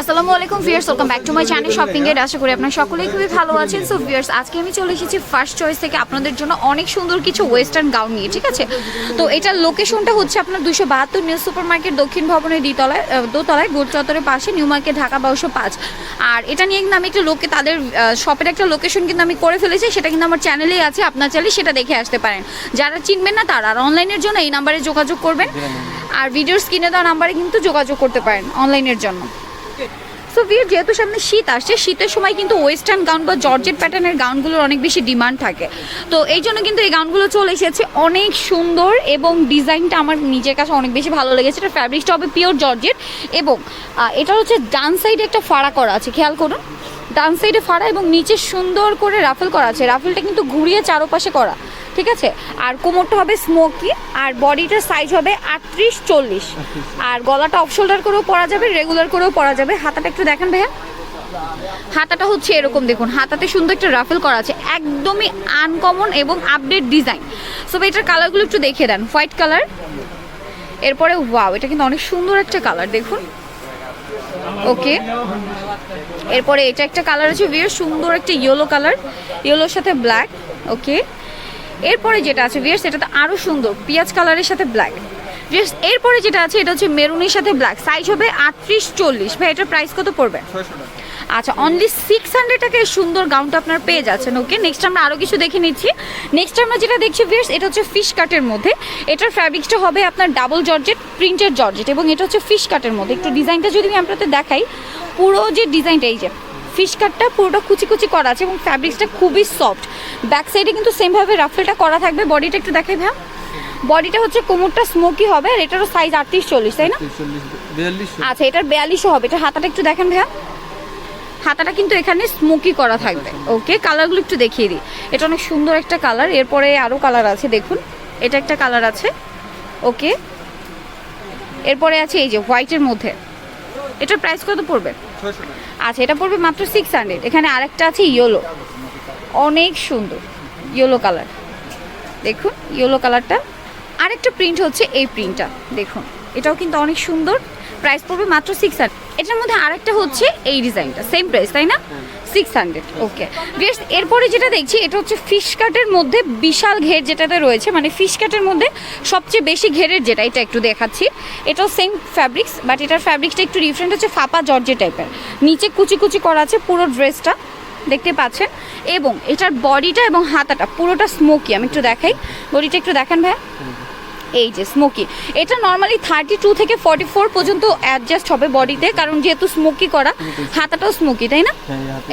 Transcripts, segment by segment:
আসসালামু আলাইকুম viewers welcome back to my channel shopping এর আশা করি আপনারা সকলেই খুবই ভালো আছেন। সো ভিউয়ার্স, আজকে আমি চলে এসেছি ফার্স্ট চয়েস থেকে আপনাদের জন্য অনেক সুন্দর কিছু ওয়েস্টার্ন গাউন নিয়ে, ঠিক আছে? তো এটার লোকেশনটা হচ্ছে আপনার দুশো বাহাত্তর নিউ সুপার মার্কেট দক্ষিণ ভবনের দ্বিতলায় দোতলায়, গোল চত্বরের পাশে নিউ মার্কেট ঢাকা বারোশো পাঁচ। আর এটা নিয়ে কিন্তু আমি একটা লোকে তাদের শপের একটা লোকেশন কিন্তু আমি করে ফেলেছি, সেটা কিন্তু আমার চ্যানেলেই আছে, আপনার চাইলে সেটা দেখে আসতে পারেন। যারা চিনবেন না তারা, আর অনলাইনের জন্য এই নাম্বারে যোগাযোগ করবেন। আর ভিডিওর স্ক্রিনে দেওয়া নাম্বারে কিন্তু যোগাযোগ করতে পারেন অনলাইনের জন্য। সো ভিড় যেহেতু সামনে শীত আসছে, শীতের সময় কিন্তু ওয়েস্টার্ন গাউন বা জর্জেট প্যাটার্নের গাউনগুলোর অনেক বেশি ডিমান্ড থাকে। তো এই জন্য কিন্তু এই গাউনগুলো চলে এসেছে অনেক সুন্দর এবং ডিজাইনটা আমার নিজের কাছে অনেক বেশি ভালো লেগেছে। এটা ফ্যাব্রিকটা হবে পিওর জর্জেট এবং এটা হচ্ছে ডান সাইডে একটা ফাড়া করা আছে, খেয়াল করুন। ডান সাইডে ফাড়া এবং নিচে সুন্দর করে রাফেল করা আছে। রাফেলটা কিন্তু ঘুরিয়ে চারোপাশে করা। ঠিক আছে? আর কোমরটা হবে স্মোকি আর বডিটার সাইজ হবে আটত্রিশ, চল্লিশ। আর গলাটা অফ শোল্ডার করেও পরা যাবে রেগুলার করেও পরা যাবে। হাতাটা একটু দেখেন ভাইয়া। হাতাটা হচ্ছে এরকম, দেখুন। হাতাতে সুন্দর একটা রাফেল করা আছে। একদমই আনকমন এবং আপডেট ডিজাইন সো এটার কালারগুলো একটু দেখিয়ে দেন। হোয়াইট কালার এরপরে ওয়াও এটা কিন্তু অনেক সুন্দর একটা কালার দেখুন। ওকে এরপরে এটা একটা কালার আছে ভিয়ার সুন্দর একটা ইয়েলো কালার ইয়েলোর সাথে ব্ল্যাক ওকে এরপরে যেটা আছে ভিয়ার সেটা তো আরও সুন্দর পেঁয়াজ কালারের সাথে ব্ল্যাক ভিয়ার্স এরপরে যেটা আছে এটা হচ্ছে মেরুনের সাথে ব্ল্যাক সাইজ হবে আটত্রিশ চল্লিশ। ভাই এটার প্রাইস কত পড়বে? আচ্ছা অনলি সিক্স হান্ড্রেড টাকা এই সুন্দর গাউনটা আপনার পেয়ে যাচ্ছেন ওকে নেক্সট আমরা আরও কিছু দেখে নিচ্ছি। নেক্সট আমরা যেটা দেখছি ভিয়ার্স এটা হচ্ছে ফিশ কাটের মধ্যে। এটার ফ্যাব্রিক্সটা হবে আপনার ডাবল জর্জেট প্রিন্টের জর্জেট এবং এটা হচ্ছে ফিশ কাটের মধ্যে। একটু ডিজাইনটা যদি আমি আপনাদের দেখাই পুরো যে ডিজাইনটা এই যে ফিশ কাটটা পুরোটা কুচি কুচি করা আছে এবং ফ্যাব্রিক্সটা খুবই সফট ব্যাক সাইডে কিন্তু সেমভাবে রাফেলটা করা থাকবে। বডিটা একটু দেখাই ভাই বডিটা হচ্ছে কোমরটা স্মোকি হবে আর এটারও সাইজ আটত্রিশ চল্লিশ তাই না? আচ্ছা এটার বিয়াল্লিশও হবে। এটা হাতাটা একটু দেখেন ভাইয়া। হাতাটা কিন্তু এখানে স্মোকি করা থাকবে। ওকে কালারগুলো একটু দেখিয়ে দিই। এটা অনেক সুন্দর একটা কালার এরপরে আরও কালার আছে দেখুন। এটা একটা কালার আছে। ওকে এরপরে আছে এই যে হোয়াইটের মধ্যে। এটার প্রাইস কত পড়বে? আচ্ছা এটা পড়বে মাত্র সিক্স হান্ড্রেড এখানে আরেকটা আছে ইয়েলো অনেক সুন্দর। ইয়েলো কালার দেখুন ইয়েলো কালারটা আরেকটা প্রিন্ট হচ্ছে এই প্রিন্টটা দেখুন, এটাও কিন্তু অনেক সুন্দর। প্রাইস পড়বে মাত্র সিক্স হান্ড্রেড এটার মধ্যে আরেকটা হচ্ছে এই ডিজাইনটা সেম প্রাইস তাই না? সিক্স হান্ড্রেড ওকে বেশ এরপরে যেটা দেখছি, এটা হচ্ছে ফিশ কাটের মধ্যে বিশাল ঘের যেটাতে রয়েছে মানে ফিশ কাটের মধ্যে সবচেয়ে বেশি ঘেরের যেটা, এটা একটু দেখাচ্ছি। এটাও সেম ফ্যাব্রিক্স বাট এটার ফ্যাব্রিক্সটা একটু ডিফারেন্ট হচ্ছে ফাপা জর্জে টাইপের। নিচে কুচি কুচি করা আছে পুরো ড্রেসটা দেখতে পাচ্ছেন? এবং এটার বডিটা এবং হাতাটা পুরোটা স্মোকি আমি একটু দেখাই। বডিটা একটু দেখেন ভাই এই যে স্মোকি এটা নর্মালি থার্টি টু থেকে ফর্টি ফোর পর্যন্ত অ্যাডজাস্ট হবে বডিতে কারণ যেহেতু স্মোকি করা হাতাটাও স্মোকি তাই না?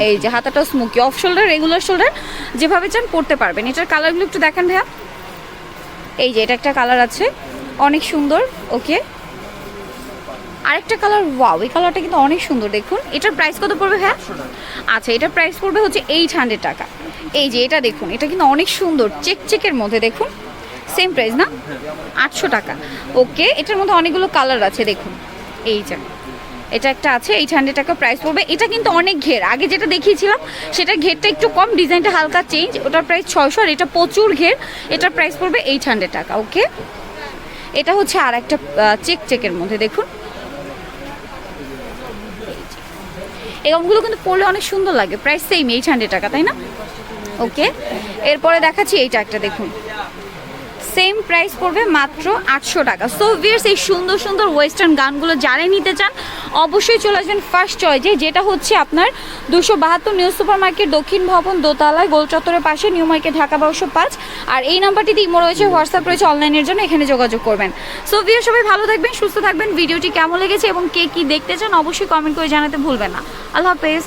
এই যে হাতাটাও smoky off shoulder regular shoulder যেভাবে চান পড়তে পারবেন। এটার কালারগুলো একটু দেখেন ভাইয়া। এই যে এটা একটা কালার আছে। অনেক সুন্দর ওকে আরেকটা কালার ওয়াও এই কালারটা কিন্তু অনেক সুন্দর দেখুন। এটার প্রাইস কত পড়বে হ্যাঁ আচ্ছা এটার প্রাইস পড়বে হচ্ছে এইট হান্ড্রেড টাকা। এই যে এটা দেখুন এটা কিন্তু অনেক সুন্দর চেক চেকের মধ্যে দেখুন। সেম প্রাইস না? আটশো টাকা। ওকে এটার মধ্যে অনেকগুলো কালার আছে, দেখুন। এই যে, এটা একটা আছে এইট হান্ড্রেড টাকা প্রাইস পড়বে। এটা কিন্তু অনেক ঘের। আগে যেটা দেখিয়েছিলাম সেটার ঘেরটা একটু কম ডিজাইনটা হালকা চেঞ্জ ওটার প্রাইস ছয়শো, আর এটা প্রচুর ঘের। এটার প্রাইস পড়বে এইট হান্ড্রেড টাকা ওকে এটা হচ্ছে আর একটা চেক চেকের মধ্যে, দেখুন। গাউনগুলো কিন্তু পরলে অনেক সুন্দর লাগে। প্রাইস সেম এইট হান্ড্রেড টাকা, তাই না? ওকে এরপরে দেখাচ্ছি এইটা একটা, দেখুন। সেম প্রাইস পড়বে মাত্র আটশো টাকা। সো ভিয়ার্স এই সুন্দর সুন্দর ওয়েস্টার্ন গানগুলো যারাই নিতে চান, অবশ্যই চলে আসবেন ফার্স্ট চয়েজে যেটা হচ্ছে আপনার দুশো বাহাত্তর নিউ সুপার মার্কেট দক্ষিণ ভবন, দোতলায়, গোল চত্বরের পাশে নিউ মার্কেট ঢাকা বারোশো পাঁচ। আর এই নাম্বারটিতে ইমো রয়েছে হোয়াটসঅ্যাপ রয়েছে অনলাইনের জন্য এখানে যোগাযোগ করবেন। সো ভিয়ার সবাই ভালো থাকবেন, সুস্থ থাকবেন, ভিডিওটি কেমন লেগেছে এবং কে কী দেখতে চান, অবশ্যই কমেন্ট করে জানাতে ভুলবেন না। আল্লাহ হাফেজ।